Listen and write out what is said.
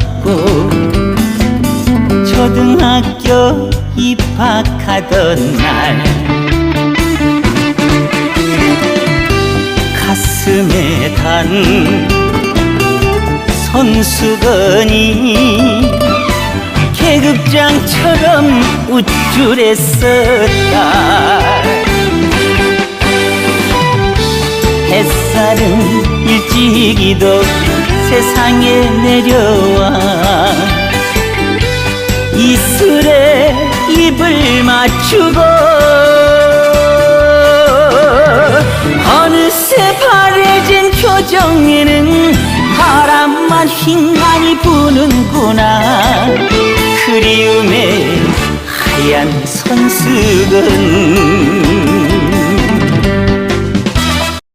없고 초등학교 입학하던 날 가슴에 단 손수건이 계급장처럼 우쭐했었다. 햇살은 일찍이도 세상에 내려와. 이슬에 입을 맞추고 어느새 바래진 표정에는 바람만 휘날이 부는구나. 그리움의 하얀 손수건